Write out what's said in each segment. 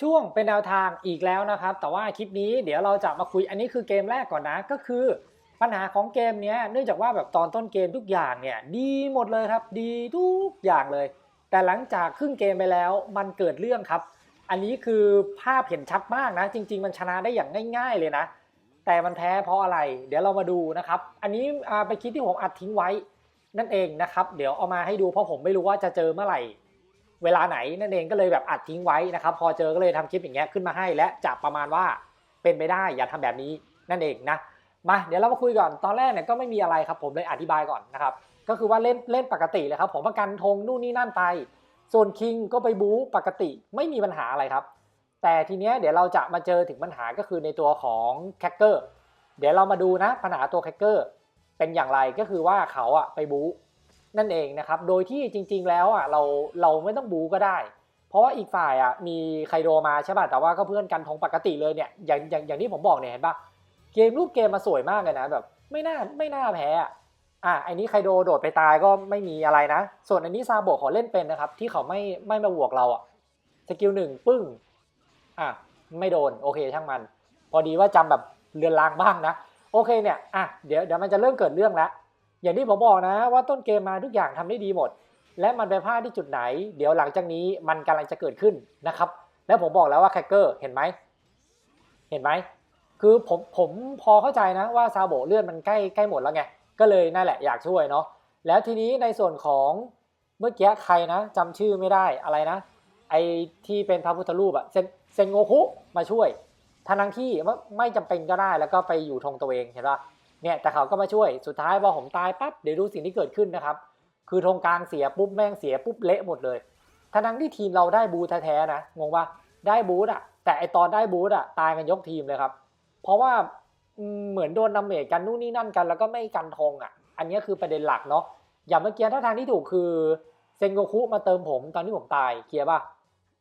ช่วงเป็นแนวทางอีกแล้วนะครับ แต่ว่าคลิปนี้เดี๋ยวเราจะมาคุยอันนี้คือเกมแรกก่อนนะก็คือ ปัญหาของเกมเนี้ยเนื่องจากว่าแบบตอนต้นเกมทุกอย่างเนี่ยดีหมดเลยครับ ดีทุกอย่างเลย แต่หลังจากครึ่งเกมไปแล้วมันเกิดเรื่องครับ อันนี้คือภาพเห็นชัดมากนะ จริง ๆ มันชนะได้อย่างง่าย ๆเลยนะ แต่มันแพ้เพราะอะไร เดี๋ยวเรามาดูนะครับ อันนี้อ่าเป็นคลิปที่ผมอัดทิ้งไว้นั่นเองนะครับ เดี๋ยวเอามาให้ดูเพราะผมไม่รู้ว่าจะเจอเมื่อไหร่ เวลาไหนนั่นเองก็เลยแบบอัดทิ้งไว้นะครับ พอเจอก็เลยทำคลิปอย่างเงี้ยขึ้นมาให้ และจะประมาณว่าเป็นไปได้อย่าทำแบบนี้นั่นเองนะมาเดี๋ยวเรามาคุยก่อนตอนแรกเนี่ยก็ไม่มีอะไรครับผมเลยอธิบายก่อนนะครับก็คือว่าเล่นเล่นปกติเลยครับผมประกันธงนู่นนี่นั่นไป ส่วนคิงก็ไปบู๊ปกติไม่มีปัญหาอะไรครับ แต่ทีเนี้ยเดี๋ยวเราจะมาเจอถึงปัญหาก็คือในตัวของแคคเกอร์เดี๋ยวเรามาดูนะปัญหาตัวแคคเกอร์เป็นอย่างไรก็คือว่าเขาอะไปบู๊ นั่นเองนะครับ โดยที่จริง ๆ แล้วอะเราเราไม่ต้องบูก็ได้ เพราะว่าอีกฝ่ายอะมีไคโดมาใช่ป่ะแต่ว่าก็เพื่อนกันทงปกติเลยเนี่ยอย่างอย่างอย่างที่ผมบอกเนี่ยเห็นป่ะเกมรูปเกมมาสวยมากเลยนะแบบไม่น่าไม่น่าแพ้อะอะอันนี้ไคโดโดดไปตายก็ไม่มีอะไรนะ ส่วนอันนี้ซาโบขาเล่นเป็นนะครับ ที่เขาไม่ไม่มาบวกเราอะสกิลหนึ่งปึ้งอะไม่โดนโอเคช่างมัน พอดีว่าจำแบบเรือนรางบ้างนะ โอเคเนี่ยอะเดี๋ยวเดี๋ยวมันจะเริ่มเกิดเรื่องแล้ว อย่างที่ผมบอกนะว่าต้นเกมมาทุกอย่างทำได้ดีหมด และมันไปพลาดที่จุดไหน เดี๋ยวหลังจากนี้มันกำลังจะเกิดขึ้นนะครับ แล้วผมบอกแล้วว่าแคคเกอร์เห็นไหมเห็นไหมคือผมผมพอเข้าใจนะว่าซาโบเลื่อนมันใกล้ใกล้หมดแล้วไงก็เลยนั่นแหละอยากช่วยเนาะแล้วทีนี้ในส่วนของเมื่อกี้ใครนะจำชื่อไม่ได้อะไรนะ ไอที่เป็นพระพุทธรูปอะเซนเซนโงคุมาช่วยทั้งที่ไม่ไม่จำเป็นก็ได้แล้วก็ไปอยู่ธงตัวเองเห็นปะ เนี่ยแต่เขาก็มาช่วยสุดท้ายพอผมตายปั๊บเดี๋ยวดูสิ่งที่เกิดขึ้นนะครับ คือธงกลางเสียปุ๊บแม่งเสียปุ๊บเละหมดเลยทั้งที่ทีมเราได้บูทแท้ๆนะงงปะได้บูทอะแต่ไอตอนได้บูทอะตายกันยกทีมเลยครับ เพราะว่าเหมือนโดนนำเมจกันนู่นนี่นั่นกันแล้วก็ไม่กันธงอะอันนี้คือประเด็นหลักเนาะอย่างเมื่อกี้ถ้าทางที่ถูกคือเซนโกคุมาเติมผมตอนที่ผมตายเคลียร์ป่ะ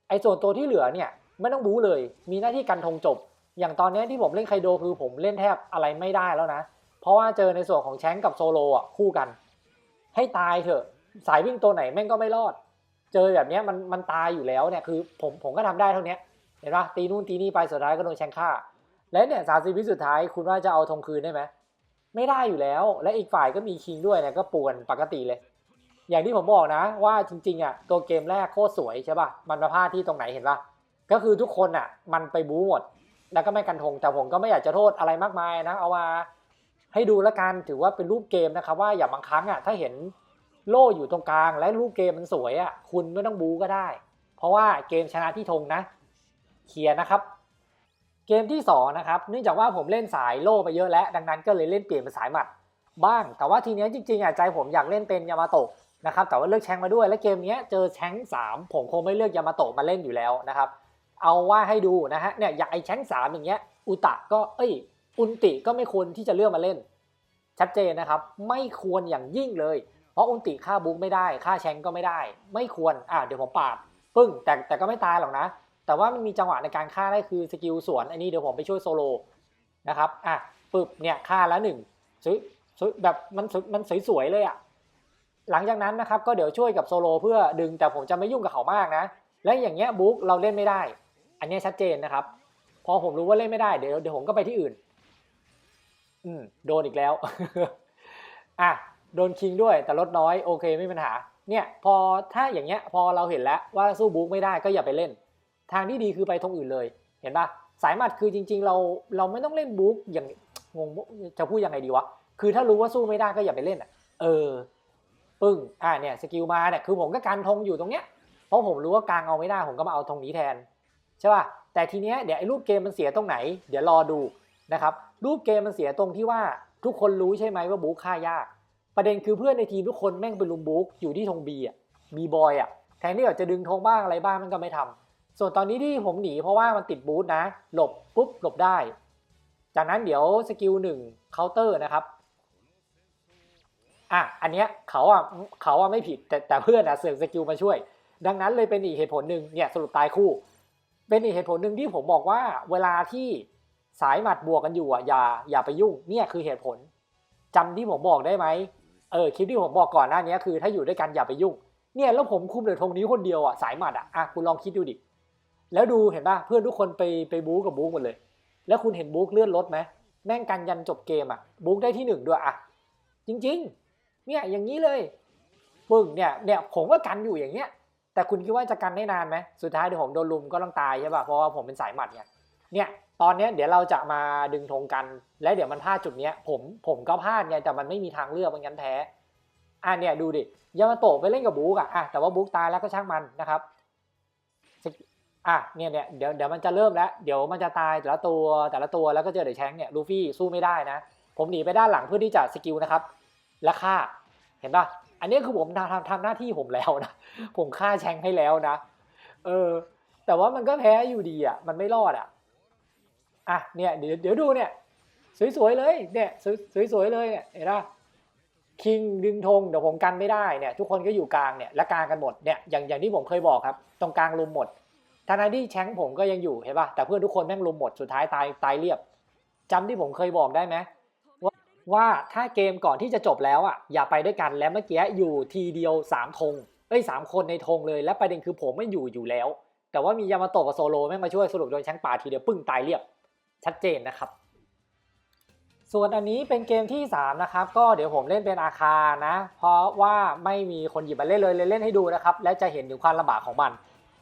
ไอส่วนตัวที่เหลือเนี่ยไม่ต้องบูเลย มีหน้าที่กันธงจบ อย่างตอนนี้ที่ผมเล่นไคโดคือผมเล่นแทบอะไรไม่ได้แล้วนะ เพราะว่าเจอในส่วนของแชงกับโซโลอะคู่กัน ให้ตายเถอะ สายวิ่งตัวไหนแม่งก็ไม่รอด เจอแบบเนี้ยมันมันตายอยู่แล้วเนี่ยคือผมผมก็ทำได้เท่านี้เห็นปะตีนู่นตีนี่ไปสุดท้ายก็โดนแชงฆ่า และเนี่ยสามสิบวิสุดท้ายคุณว่าจะเอาธงคืนได้ไหมไม่ได้อยู่แล้ว และอีกฝ่ายก็มีคิงด้วยเนี่ยก็ป่วนปกติเลย อย่างที่ผมบอกนะ ว่าจริงๆอะตัวเกมแรกโคตรสวยใช่ป่ะมันมาพลาดที่ตรงไหนเห็นปะก็คือทุกคนอะ มันไปบู๊หมด แล้วก็ไม่กันธงแต่ผมก็ไม่อยากจะโทษอะไรมากมายนะ เอามา ให้ดูแล้วกันถือว่าเป็นรูปเกมนะครับ ว่าอย่าบางครั้งอะถ้าเห็นโล่อยู่ตรงกลาง และรูปเกมมันสวยอะคุณไม่ต้องบูก็ได้ เพราะว่าเกมชนะที่ธงนะเคลียร์นะครับ เกมที่2นะครับเนื่องจากว่าผมเล่นสายโล่ไปเยอะแล้วดังนั้นก็เลยเล่นเปลี่ยนเป็นสายหมัดบ้าง แต่ว่าทีนี้จริงๆอะใจผมอยากเล่นเป็นยามาโตะนะครับแต่ว่าเลือกแชงมาด้วยและเกมนี้เจอแชงสามผมคงไม่เลือกยามาโตะมาเล่นอยู่แล้วนะครับเอาว่าให้ดูนะฮะเนี่ยอย่างไอแชงสามอย่างเงี้ยอุตะก็เอ้ย อุนติก็ไม่ควรที่จะเลือกมาเล่น ชัดเจนนะครับ ไม่ควรอย่างยิ่งเลย เพราะอุนติค่าบุ๊กไม่ได้ค่าแชงก็ไม่ได้ ไม่ควรอะเดี๋ยวผมปาดปึ้งแต่แต่ก็ไม่ตายหรอกนะ แต่ว่ามันมีจังหวะในการฆ่าได้คือสกิลสวนอันนี้เดี๋ยวผมไปช่วยโซโลนะครับอะปึ๊บเนี่ยฆ่าแล้วหนึ่งสวยสวยแบบมันสวยมันสวยๆเลยอะหลังจากนั้นนะครับก็เดี๋ยวช่วยกับโซโลเพื่อดึงแต่ผมจะไม่ยุ่งกับเขามากนะ และอย่างเงี้ยบุ๊กเราเล่นไม่ได้ อันนี้ชัดเจนนะครับ พอผมรู้ว่าเล่นไม่ได้เดี๋ยวเดี๋ยวผมก็ไปที่อื่น อืมโดนอีกแล้ว อะโดนคิงด้วยแต่ลดน้อยโอเคไม่มีปัญหา เนี่ยพอถ้าอย่างเงี้ยพอเราเห็นแล้วว่าสู้บุ๊กไม่ได้ก็อย่าไปเล่น ทางที่ดีคือไปตรงอื่นเลย เห็นปะสายหมัดคือจริง ๆ เราเราไม่ต้องเล่นบุ๊กอย่างงงจะพูดยังไงดีวะคือถ้ารู้ว่าสู้ไม่ได้ก็อย่าไปเล่นอะ เออ ปึ้งอะเนี่ยสกิลมาเนี่ยคือผมก็การธงอยู่ตรงเนี้ยเพราะผมรู้ว่ากลางเอาไม่ได้ผมก็มาเอาธงนี้แทนใช่ป่ะแต่ทีเนี้ยเดี๋ยวไอ้รูปเกมมันเสียตรงไหน เดี๋ยวรอดูนะครับ รูปเกมมันเสียตรงที่ว่าทุกคนรู้ใช่ไหมว่าบุ๊คฆ่ายาก ประเด็นคือเพื่อนในทีมทุกคนแม่งเป็นลุมบุ๊กอยู่ที่ธงบีอะบีบอยอะแทนที่จะดึงธงบ้างอะไรบ้างมันก็ไม่ทำส่วนตอนนี้ที่ผมหนีเพราะว่ามันติดบูทนะ หลบปุ๊บหลบได้ จากนั้นเดี๋ยวสกิลหนึ่งเคาน์เตอร์นะครับอะอันเนี้ยเขาอะเขาอะไม่ผิดแต่แต่เพื่อนอะเสือกสกิลมาช่วย ดังนั้นเลยเป็นอีกเหตุผลหนึ่งเนี่ยสรุปตายคู่ เป็นอีกเหตุผลหนึ่งที่ผมบอกว่าเวลาที่ สายหมัดบวกกันอยู่อะอย่าอย่าไปยุ่งเนี่ยคือเหตุผลจำที่ผมบอกได้ไหมเออคลิปที่ผมบอกก่อนหน้านี้คือ ถ้าอยู่ด้วยกันอย่าไปยุ่ง เนี่ยแล้วผมคุมเหลือธงนี้คนเดียวอะสายหมัดอะอะคุณลองคิดดูดิ แล้วดูเห็นป่ะเพื่อนทุกคนไปไปบู๊กับบู๊หมดเลย แล้วคุณเห็นบุ๊กเลื่อนรถไหมแม่งกันยันจบเกมอะบุ๊กได้ที่หนึ่งด้วยอะจริง ๆ เนี่ยอย่างนี้เลยปึ้งเนี่ยเนี่ยผมก็กันอยู่อย่างเงี้ย แต่คุณคิดว่าจะกันได้นานไหมสุดท้ายเดี๋ยวผมโดนลุมก็ต้องตายใช่ป่ะเพราะว่าผมเป็นสายหมัดเนี่ยเนี่ย ตอนนี้เดี๋ยวเราจะมาดึงธงกัน และเดี๋ยวมันพลาดจุดเนี้ย ผมผมก็พลาดไงแต่มันไม่มีทางเลือกมันงั้นแพ้อะเนี่ยดูดิยามาโตะไปเล่นกับบุ๊กอะอะแต่ว่าบุ๊กตายแล้วก็ช่างมันนะครับอะเนี่ยเนี่ยเดี๋ยวเดี๋ยวมันจะเริ่มแล้ว เดี๋ยวมันจะตายแต่ละตัวแต่ละตัวแล้วก็เจอเดอะแชงเนี่ยลูฟี่สู้ไม่ได้นะ ผมหนีไปด้านหลังเพื่อที่จะสกิลนะครับ และฆ่าเห็นปะอันนี้คือผมทำทำทำหน้าที่ผมแล้วนะ ผมฆ่าแชงให้แล้วนะ เออ แต่ว่ามันก็แพ้อยู่ดีอะมันไม่รอดอะ อะเนี่ยเดี๋ยวเดี๋ยวดูเนี่ยสวยๆเลยเนี่ยสวยๆเลยเนี่ยเห็นปะคิงดึงธงเดี๋ยวผมกันไม่ได้เนี่ยทุกคนก็อยู่กลางเนี่ยและกลางกันหมดเนี่ยอย่างอย่างที่ผมเคยบอกครับ ตรงกลางลุมหมดทางที่แชงผมก็ยังอยู่เห็นป่ะแต่เพื่อนทุกคนแม่งลุมหมดสุดท้ายตายตายเรียบจำที่ผมเคยบอกได้ไหมว่าว่าถ้าเกมก่อนที่จะจบแล้วอะอย่าไปด้วยกันแล้วเมื่อกี้อยู่ทีเดียวสามธงเอ้ยสามคนในธงเลยและประเด็นคือผมไม่อยู่อยู่แล้ว แต่ว่ามียามาโตะกับโซโลแม่งมาช่วยสรุปโดนแชงป่าทีเดียวปึ้งตายเรียบ ชัดเจนนะครับ ส่วนอันนี้เป็นเกมที่ 3 นะครับ ก็เดี๋ยวผมเล่นเป็นอาคานะ เพราะว่าไม่มีคนหยิบมาเล่นเลยเลยเล่นให้ดูนะครับ และจะเห็นถึงความลำบากของมัน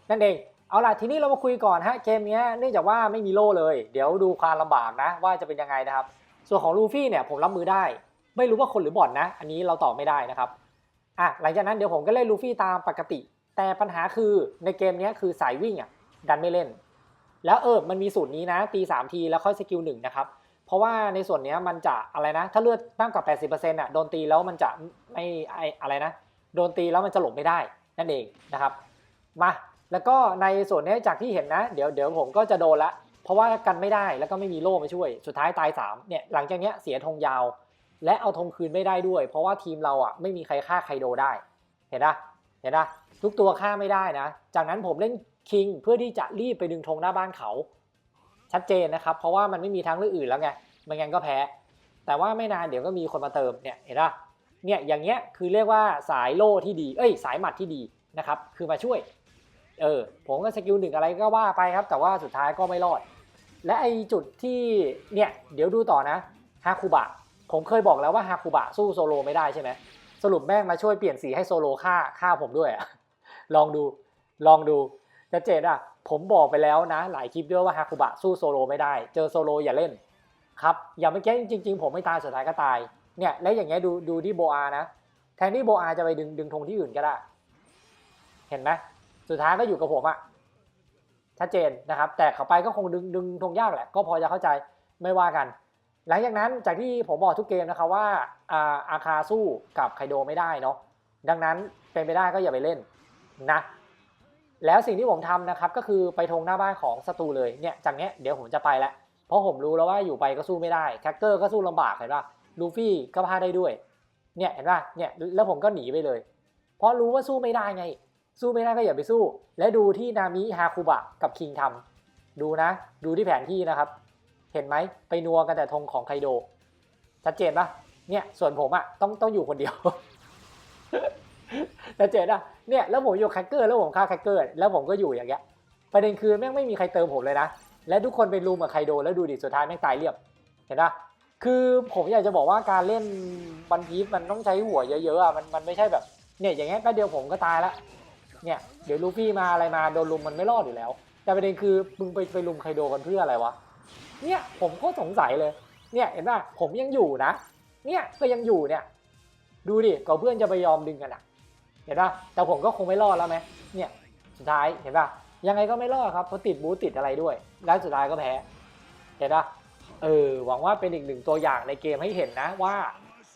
นั่นเองเอาล่ะทีนี้เรามาคุยก่อนฮะเกมนี้เนื่องจากว่าไม่มีโล่เลย เดี๋ยวดูความลำบากนะ ว่าจะเป็นยังไงนะครับ ส่วนของลูฟี่เนี่ยผมรับมือได้ ไม่รู้ว่าคนหรือบอทนะ อันนี้เราตอบไม่ได้นะครับอะหลังจากนั้นเดี๋ยวผมก็เล่นลูฟี่ตามปกติ แต่ปัญหาคือในเกมนี้คือสายวิ่งอะดันไม่เล่น แล้วเออมันมีสูตรนี้นะ ตี 3 ทีแล้วค่อยสกิลหนึ่งนะครับ เพราะว่าในส่วนนี้มันจะอะไรนะ ถ้าเลือดมากกว่า 80%อะโดนตีแล้วมันจะไม่ไออะไรนะ โดนตีแล้วมันจะหลบไม่ได้นั่นเองนะครับ มา แล้วก็ในส่วนนี้จากที่เห็นนะ เดี๋ยวเดี๋ยวผมก็จะโดนละ เพราะว่ากันไม่ได้แล้วก็ไม่มีโล่มาช่วย สุดท้ายตาย3เนี่ยหลังจากเนี้ยเสียธงยาว และเอาธงคืนไม่ได้ด้วย เพราะว่าทีมเราอะไม่มีใครฆ่าใครโดได้ เห็นปะเห็นปะทุกตัวฆ่าไม่ได้นะ จากนั้นผมเล่น คิงเพื่อที่จะรีบไปดึงธงหน้าบ้านเขา ชัดเจนนะครับ เพราะว่ามันไม่มีทางเลือกอื่นแล้วไงไม่งั้นก็แพ้ แต่ว่าไม่นานเดี๋ยวก็มีคนมาเติมเนี่ยเห็นปะเนี่ยอย่างเงี้ยคือเรียกว่าสายโล่ที่ดี เอ้ย สายหมัดที่ดีนะครับ คือมาช่วย เออ ผมก็สกิลหนึ่งอะไรก็ว่าไปครับ แต่ว่าสุดท้ายก็ไม่รอด และไอจุดที่เนี่ยเดี๋ยวดูต่อนะฮาคุบะผมเคยบอกแล้วว่าฮาคุบะสู้โซโลไม่ได้ใช่ไหมสรุปแม่งมาช่วยเปลี่ยนสีให้โซโลฆ่าฆ่าผมด้วยอะลองดูลองดู จะเจนอะผมบอกไปแล้วนะ หลายคลิปด้วยว่าฮาคุบะสู้โซโลไม่ได้ เจอโซโลอย่าเล่นครับอย่างเมื่อกี้จริง ๆ ผมไม่ตายสุดท้ายก็ตายเนี่ยและอย่างเงี้ยดูดูที่โบอานะ แทนที่โบอาจะไปดึงดึงธงที่อื่นก็ได้ เห็นไหมสุดท้ายก็อยู่กับผมอะชัดเจนนะครับ แต่เขาไปก็คงดึงดึงธงยากแหละ ก็พอจะเข้าใจไม่ว่ากัน หลังจากนั้นจากที่ผมบอกทุกเกมนะครับว่าอาอาคาสู้กับไคโดไม่ได้เนาะดังนั้นเป็นไปได้ก็อย่าไปเล่นนะ แล้วสิ่งที่ผมทำนะครับก็คือไปธงหน้าบ้านของศัตรูเลยเนี่ยจากเนี้ยเดี๋ยวผมจะไปแล้วเพราะผมรู้แล้วว่าอยู่ไปก็สู้ไม่ได้แคคเกอร์ก็สู้ลำบากเห็นป่ะลูฟี่ก็พลาดได้ด้วยเนี่ยเห็นป่ะเนี่ยแล้วผมก็หนีไปเลย เพราะรู้ว่าสู้ไม่ได้ไง สู้ไม่ได้ก็อย่าไปสู้ และดูที่นามิฮาคุบะกับคิงทำดูนะ ดูที่แผนที่นะครับ เห็นไหมไปนัวกันแต่ธงของไคโดชัดเจนปะเนี่ยส่วนผมอะต้องต้องอยู่คนเดียว ชัดเจนอะเนี่ยแล้วผมอยู่แคคเกอร์แล้วผมฆ่าแคคเกอร์แล้วผมก็อยู่อย่างเงี้ยประเด็นคือแม่งไม่มีใครเติมผมเลยนะ และทุกคนไปรุมกับไคโดแล้วดูดิสุดท้ายแม่งตายเรียบเห็นปะคือผมอยากจะบอกว่าการเล่นบันพีฟมันต้องใช้หัวเยอะๆอะมันมันไม่ใช่แบบเนี่ยอย่างเงี้ยแป๊บเดียวผมก็ตายละเนี่ยเดี๋ยวลูฟี่มาอะไรมาโดนลุมมันไม่รอดอยู่แล้ว แต่ประเด็นคือมึงไปไปลุมไคโดกันเพื่ออะไรวะเนี่ยผมก็สงสัยเลยเนี่ยเห็นป่ะผมยังอยู่นะ เนี่ยก็ยังอยู่เนี่ย ดูดิก็เพื่อนจะไปยอมดึงกันอะ เห็นป่ะแต่ผมก็คงไม่รอดแล้วไหมเนี่ยสุดท้ายเห็นป่ะยังไงก็ไม่รอดครับเพราะติดบูติดอะไรด้วย แล้วสุดท้ายก็แพ้เห็นป่ะเออหวังว่าเป็นอีกหนึ่งตัวอย่างในเกมให้เห็นนะว่า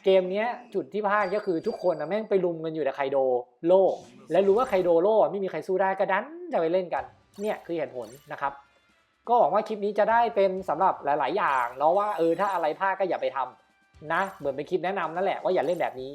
เกมนี้จุดที่พลาดก็คือทุกคนนะแม่งไปลุมกันอยู่แต่ไคโดโลและรู้ว่าไคโดโลไม่มีใครสู้ได้ก็ดันจะไปเล่นกัน เนี่ยคือเหตุผลนะครับ ก็หวังว่าคลิปนี้จะได้เป็นสำหรับหลาย ๆ อย่างเนาะว่าเออถ้าอะไรพลาดก็อย่าไปทำนะ เหมือนเป็นคลิปแนะนำนั่นแหละว่าอย่าเล่นแบบนี้